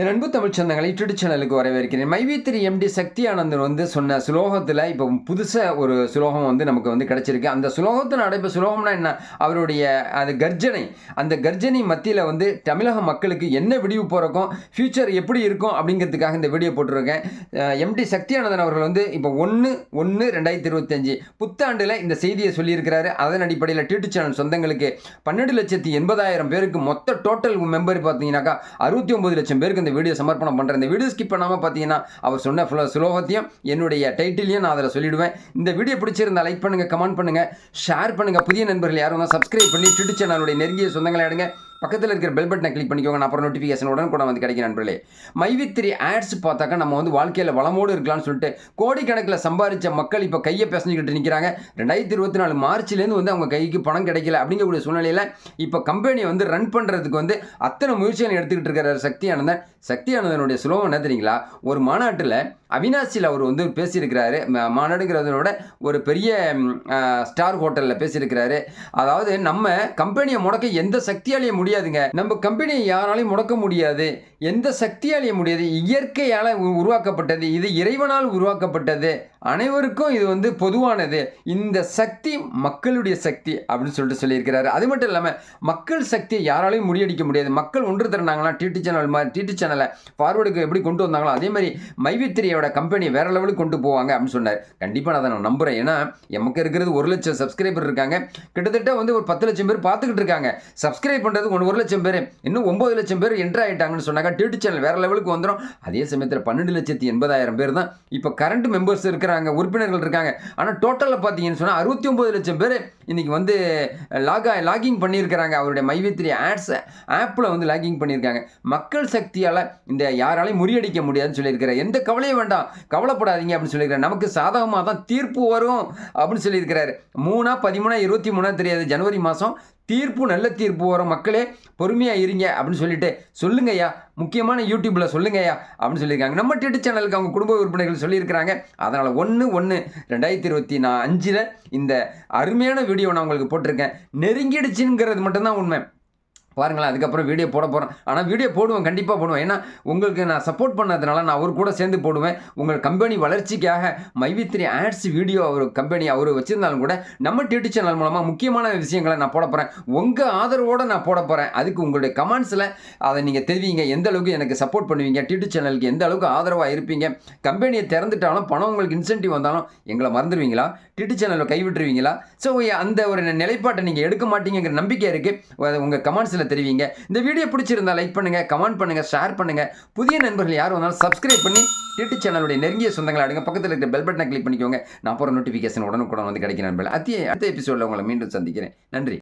என் அன்பு தமிழ் சொந்தங்களை யூடியூப் சேனலுக்கு வரவேற்கிறேன். மைவித்திரி எம்டி சக்தி ஆனந்தன் வந்து சொன்ன சுலோகத்தில் இப்போ புதுசாக ஒரு சுலோகம் வந்து நமக்கு வந்து கிடச்சிருக்கு. அந்த சுலோகத்தின் அடைப்பு சுலோகம்னா என்ன? அவருடைய அது கர்ஜனை. அந்த கர்ஜனை மத்தியில் வந்து தமிழக மக்களுக்கு என்ன விடிவு போகிறக்கும் ஃப்யூச்சர் எப்படி இருக்கும் அப்படிங்கிறதுக்காக இந்த வீடியோ போட்டிருக்கேன். எம்டி சக்தி ஆனந்தன் அவர்கள் வந்து இப்போ ஒன்று ஒன்று ரெண்டாயிரத்தி இருபத்தஞ்சி புத்தாண்டில் இந்த செய்தியை சொல்லியிருக்கிறாரு. அதன் அடிப்படையில் டியூடியூப் சேனல் சொந்தங்களுக்கு பன்னெண்டு லட்சத்தி எண்பதாயிரம் பேருக்கு மொத்த டோட்டல் மெம்பர் பார்த்தீங்கன்னாக்கா அறுபத்தி ஒம்பது லட்சம் பேருக்கு இந்த வீடியோ சமர்ப்பணம் பண்ணுறேன் இந்த வீடியோ ஸ்கிப் பண்ணாமல் பார்த்தீங்கன்னா அவர் சொன்ன ஃபுல்லாக சுலோகத்தையும் என்னுடைய டைட்டிலையும் நான் அதில் சொல்லிவிடுவேன் இந்த வீடியோ பிடிச்சிருந்தா லைக் பண்ணுங்கள் கமெண்ட் பண்ணுங்கள் ஷேர் பண்ணுங்கள் புதிய நண்பர்கள் யாரும் தான் சப்ஸ்கிரைப் பண்ணி ட்விட்டர் சேனலுடைய நெருங்கிய சொந்தங்களை எடுங்க பக்கத்தில் இருக்கிற பெல் பட்டனை கிளிக் பண்ணிக்கோங்க. நான் அப்புறம் நோட்டிஃபிகேஷன் உடனே கூட வந்து கிடைக்கும் நண்பர்களே. மைவித்திரி ஆட்ஸ் பார்த்தாக்கா நம்ம வந்து வாழ்க்கையில் வளமோடு இருக்கலாம்னு சொல்லிட்டு கோடிக்கணக்கில் சம்பாதிச்ச மக்கள் இப்போ கையை பேசிக்கிட்டு நிற்கிறாங்க ரெண்டாயிரத்தி இருபத்தி நாலு மார்ச்லேருந்து வந்து அவங்க கைக்கு பணம் கிடைக்கல அப்படிங்கக்கூடிய சூழ்நிலையில் இப்போ கம்பெனியை வந்து ரன் பண்ணுறதுக்கு வந்து அத்தனை முயற்சிகள் எடுத்துக்கிட்டு இருக்கிற சக்தி ஆனந்தன் சக்தி ஆனந்தனுடைய சுலபம் என்ன தெரியுங்களா? ஒரு மாநாட்டில் அவினாசியில் அவர் வந்து பேசியிருக்கிறாரு. மாநாடுங்கிறதோட ஒரு பெரிய ஸ்டார் ஹோட்டலில் பேசியிருக்கிறாரு. அதாவது நம்ம கம்பெனியை முடக்க எந்த சக்தியாலையும் முடியாதுங்க. நம்ம கம்பெனியை யாராலையும் முடக்க முடியாது. எந்த சக்தியாலையும் முடியாது. இயற்கையால் உருவாக்கப்பட்டது. இது இறைவனால் உருவாக்கப்பட்டது. அனைவருக்கும் இது வந்து பொதுவானது. இந்த சக்தி மக்களுடைய சக்தி அப்படின்னு சொல்லிட்டு சொல்லியிருக்கிறாரு. அது மட்டும் இல்லாமல் மக்கள் சக்தியை யாராலையும் முறியடிக்க முடியாது. மக்கள் ஒன்று திரண்டாங்களா டிடி சேனல் மாதிரி டிடி சேனலை ஃபார்வர்டுக்கு எப்படி கொண்டு வந்தாங்களோ அதே மாதிரி மைவித்திரியோட கம்பெனி வேற லெவலுக்கு கொண்டு போவாங்க அப்படின்னு சொன்னார். கண்டிப்பாக நான் அதை நான் நம்புகிறேன் ஏன்னா எமக்கு இருக்கிறது ஒரு லட்சம் சப்ஸ்கிரைபர் இருக்காங்க. கிட்டத்தட்ட வந்து ஒரு பத்து லட்சம் பேர் பார்த்துக்கிட்டு இருக்காங்க. சப்ஸ்கிரைப் பண்ணுறது ஒன்று ஒரு லட்சம் பேர் இன்னும் ஒம்பது லட்சம் பேர் என்ட்ரு ஆகிட்டாங்கன்னு சொன்னாங்க டிடி சேனல் வேற லெவலுக்கு வந்துடும் அதே சமயத்தில் பன்னெண்டு லட்சத்தி எண்பதாயிரம் பேர் தான். இப்போ கரண்ட் மெம்பர்ஸ் இருக்கிறாங்க. உறுப்பினர்கள் இருக்காங்க. ஆனால் டோட்டலில் பார்த்தீங்கன்னு சொன்னால் அறுபத்தி ஒம்பது லட்சம் பேர் இன்றைக்கி வந்து லாகா லாகிங் பண்ணியிருக்கிறாங்க. அவருடைய மைவித்திரி ஆட்ஸ் ஆப்பில் வந்து லாகிங் பண்ணியிருக்காங்க. மக்கள் சக்தியால் இந்த யாராலையும் முறியடிக்க முடியாதுன்னு சொல்லியிருக்கிறார். எந்த கவலையும் வேண்டாம். கவலைப்படாதீங்க அப்படின்னு சொல்லியிருக்காரு நமக்கு சாதகமாக தான் தீர்ப்பு வரும் அப்படின்னு சொல்லியிருக்கிறார். மூணா பதிமூணா இருபத்தி மூணா தெரியாது. ஜனவரி மாதம் தீர்ப்பு நல்ல தீர்ப்பு வரும். மக்களே பொறுமையாக இருங்க அப்படின்னு சொல்லிட்டு சொல்லுங்கய்யா. முக்கியமான யூடியூப்பில் சொல்லுங்கய்யா அப்படின்னு சொல்லியிருக்காங்க. நம்ம டிடி சேனலுக்கு அவங்க குடும்ப உறுப்பினர்கள் சொல்லியிருக்கிறாங்க. அதனால் ஒன்று ஒன்று ரெண்டாயிரத்தி இருபத்தி நான் அஞ்சில் இந்த அருமையான வீடியோ நான் உங்களுக்கு போட்டிருக்கேன். நெருங்கிடுச்சுங்கிறது மட்டும்தான் உண்மை. பாருங்களேன் அதுக்கப்புறம் வீடியோ போட போகிறேன் ஆனால் வீடியோ போடுவேன் கண்டிப்பாக போடுவேன். ஏன்னா உங்களுக்கு நான் சப்போர்ட் பண்ணதுனால நான் அவர் கூட சேர்ந்து போடுவேன். உங்கள் கம்பெனி வளர்ச்சிக்காக மைவித்ரி ஆட்ஸ் வீடியோ அவர் கம்பெனி அவர் வச்சுருந்தாலும் கூட நம்ம டியூட்டி சேனல் மூலமாக முக்கியமான விஷயங்களை நான் போட போகிறேன் உங்கள் ஆதரவோடு நான் போட போகிறேன் அதுக்கு உங்களுடைய கமெண்ட்ஸில் அதை நீங்கள் தெரிவிங்க. எந்த அளவுக்கு எனக்கு சப்போர்ட் பண்ணுவீங்க? டியூட்டி சேனலுக்கு எந்த அளவுக்கு ஆதரவாக இருப்பீங்க? கம்பெனியை திறந்துட்டாலும் பணம் உங்களுக்கு இன்சென்டிவ் வந்தாலும் எங்களை மறந்துடுவீங்களா? டியூட்டி சேனலில் கைவிட்டுருவீங்களா? ஸோ அந்த ஒரு நிலைப்பாட்டை நீங்கள் எடுக்க மாட்டீங்கிற நம்பிக்கை இருக்குது உங்கள் கமெண்ட்ஸில் தெரிவிங்க. இந்த வீடியோ பிடிச்சிருந்தா லைக் பண்ணுங்கள் கமெண்ட் பண்ணுங்கள் ஷேர் பண்ணுங்கள் புதிய நண்பர்கள் யார் வந்தாலும் சப்ஸ்கிரைப் பண்ணி டியூட்டி சேனலுடைய நெருங்கிய சொந்தங்களை அடுங்க பக்கத்தில் இருக்கிற பெல் பட்டனை கிளிக் பண்ணிக்கோங்க. நான் போகிற நோட்டிஃபிகேஷன் உடனுக்குடன் வந்து கிடைக்கிற நண்பர்கள். அத்திய அடுத்த எபிசோடில் உங்களை மீண்டும் சந்திக்கிறேன். நன்றி.